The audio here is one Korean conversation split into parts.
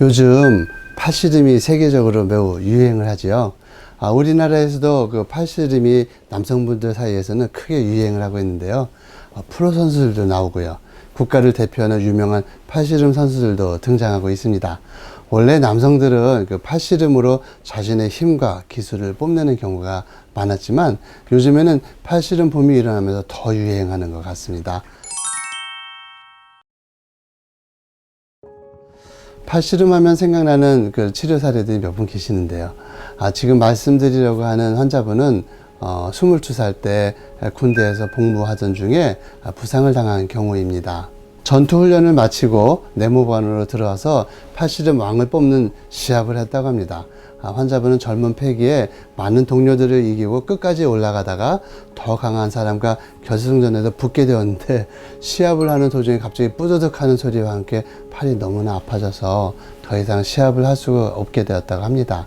요즘 팔씨름이 세계적으로 매우 유행을 하지요. 아, 우리나라에서도 그 팔씨름이 남성분들 사이에서는 크게 유행을 하고 있는데요. 아, 프로 선수들도 나오고요. 국가를 대표하는 유명한 팔씨름 선수들도 등장하고 있습니다. 원래 남성들은 그 팔씨름으로 자신의 힘과 기술을 뽐내는 경우가 많았지만 요즘에는 팔씨름 붐이 일어나면서 더 유행하는 것 같습니다. 팔씨름 하면 생각나는 그 치료 사례들이 몇 분 계시는데요. 아, 지금 말씀드리려고 하는 환자분은 어, 22살 때 군대에서 복무하던 중에 아, 부상을 당한 경우입니다. 전투 훈련을 마치고 내무반으로 들어와서 팔씨름 왕을 뽑는 시합을 했다고 합니다. 아, 환자분은 젊은 패기에 많은 동료들을 이기고 끝까지 올라가다가 더 강한 사람과 결승전에서 붙게 되었는데 시합을 하는 도중에 갑자기 뿌드득 하는 소리와 함께 팔이 너무나 아파져서 더 이상 시합을 할 수가 없게 되었다고 합니다.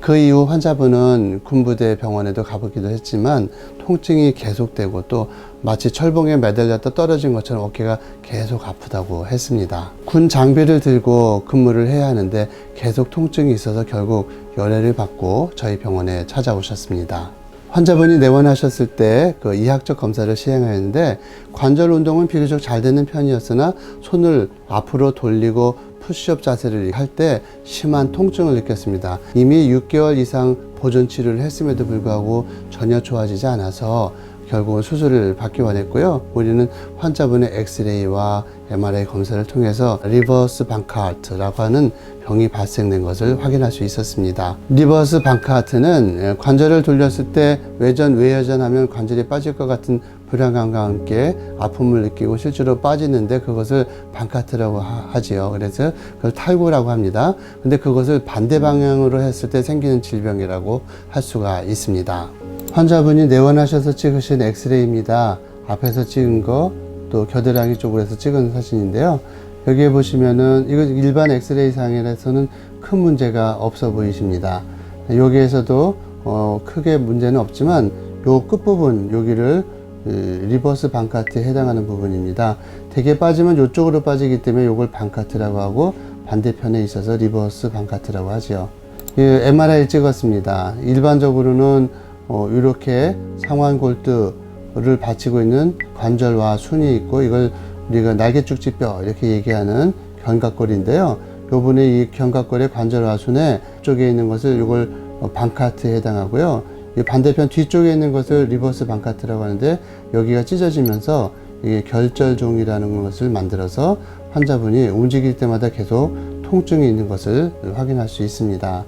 그 이후 환자분은 군부대 병원에도 가보기도 했지만 통증이 계속되고 또 마치 철봉에 매달렸다 떨어진 것처럼 어깨가 계속 아프다고 했습니다. 군 장비를 들고 근무를 해야 하는데 계속 통증이 있어서 결국 열애를 받고 저희 병원에 찾아오셨습니다. 환자분이 내원하셨을 때 그 이학적 검사를 시행하였는데 관절 운동은 비교적 잘 되는 편이었으나 손을 앞으로 돌리고 푸시업 자세를 할 때 심한 통증을 느꼈습니다. 이미 6개월 이상 보존 치료를 했음에도 불구하고 전혀 좋아지지 않아서 결국은 수술을 받기 원했고요. 우리는 환자분의 엑스레이와 MRI 검사를 통해서 리버스 방카하트라고 하는 병이 발생된 것을 확인할 수 있었습니다. 리버스 방카하트는 관절을 돌렸을 때 외전, 외여전 하면 관절이 빠질 것 같은 불안감과 함께 아픔을 느끼고 실제로 빠지는데 그것을 방카트라고 하- 하지요. 그래서 그걸 탈구라고 합니다. 근데 그것을 반대 방향으로 했을 때 생기는 질병이라고 할 수가 있습니다. 환자분이 내원하셔서 찍으신 엑스레이입니다. 앞에서 찍은 거, 또 겨드랑이 쪽으로 해서 찍은 사진인데요. 여기에 보시면은 이거 일반 엑스레이 상에서는 큰 문제가 없어 보이십니다. 여기에서도 어, 크게 문제는 없지만 요 끝부분 여기를 이, 리버스 방카트에 해당하는 부분입니다. 되게 빠지면 이쪽으로 빠지기 때문에 이걸 방카트라고 하고 반대편에 있어서 리버스 방카트라고 하지요. 이 MRI 찍었습니다. 일반적으로는 어, 이렇게 상완골두를 받치고 있는 관절과 순이 있고 이걸 우리가 날개축지뼈 이렇게 얘기하는 견갑골인데요. 요번에 이 견갑골의 관절과 순에 쪽에 있는 것을 이걸 어, 방카트에 해당하고요. 이 반대편 뒤쪽에 있는 것을 리버스 방카트라고 하는데 여기가 찢어지면서 이게 결절종이라는 것을 만들어서 환자분이 움직일 때마다 계속 통증이 있는 것을 확인할 수 있습니다.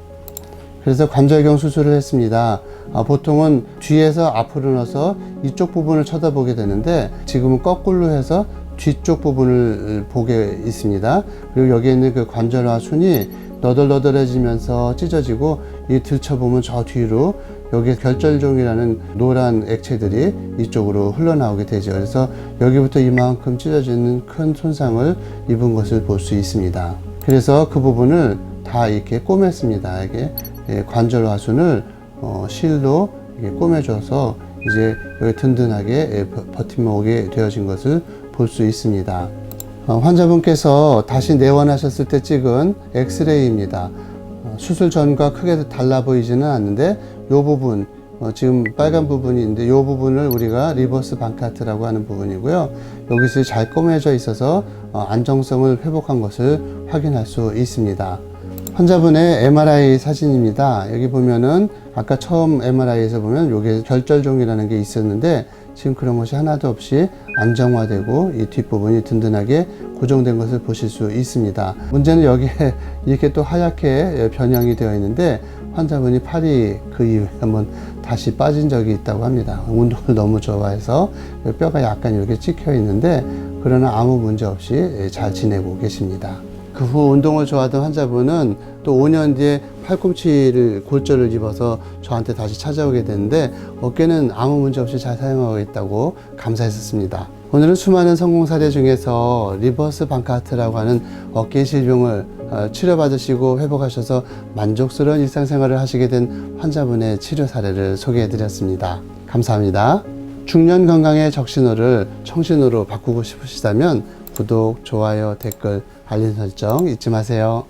그래서 관절경 수술을 했습니다. 아, 보통은 뒤에서 앞으로 넣어서 이쪽 부분을 쳐다보게 되는데 지금은 거꾸로 해서 뒤쪽 부분을 보게 있습니다. 그리고 여기에 있는 그 관절화 순이 너덜너덜해지면서 찢어지고 이 들춰보면 저 뒤로 여기 결절종이라는 노란 액체들이 이쪽으로 흘러나오게 되죠. 그래서 여기부터 이만큼 찢어지는 큰 손상을 입은 것을 볼 수 있습니다. 그래서 그 부분을 다 이렇게 꼬맸습니다. 이게 예, 관절 화순을 어, 실로 꼬매줘서 이제 여기 든든하게 예, 버- 버티면 오게 되어진 것을 볼 수 있습니다. 어, 환자분께서 다시 내원하셨을 때 찍은 엑스레이입니다. 어, 수술 전과 크게 달라 보이지는 않는데 이 부분 어, 지금 빨간 부분이 있는데 이 부분을 우리가 리버스 방카트라고 하는 부분이고요. 여기서 잘 꼬매져 있어서 어, 안정성을 회복한 것을 확인할 수 있습니다. 환자분의 MRI 사진입니다. 여기 보면은 아까 처음 MRI에서 보면 이게 결절종이라는 게 있었는데 지금 그런 것이 하나도 없이 안정화되고 이 뒷부분이 든든하게 고정된 것을 보실 수 있습니다. 문제는 여기에 이렇게 또 하얗게 변형이 되어 있는데 환자분이 팔이 그 이후에 한번 다시 빠진 적이 있다고 합니다. 운동을 너무 좋아해서 뼈가 약간 이렇게 찍혀 있는데 그러나 아무 문제 없이 잘 지내고 계십니다. 그 후 운동을 좋아하던 환자분은 또 5년 뒤에 팔꿈치를 골절을 입어서 저한테 다시 찾아오게 됐는데 어깨는 아무 문제 없이 잘 사용하고 있다고 감사했었습니다. 오늘은 수많은 성공 사례 중에서 리버스 방카트라고 하는 어깨 질병을 어, 치료받으시고 회복하셔서 만족스러운 일상생활을 하시게 된 환자분의 치료 사례를 소개해 드렸습니다. 감사합니다. 중년 건강의 적신호를 청신호로 바꾸고 싶으시다면 구독, 좋아요, 댓글, 알림 설정 잊지 마세요.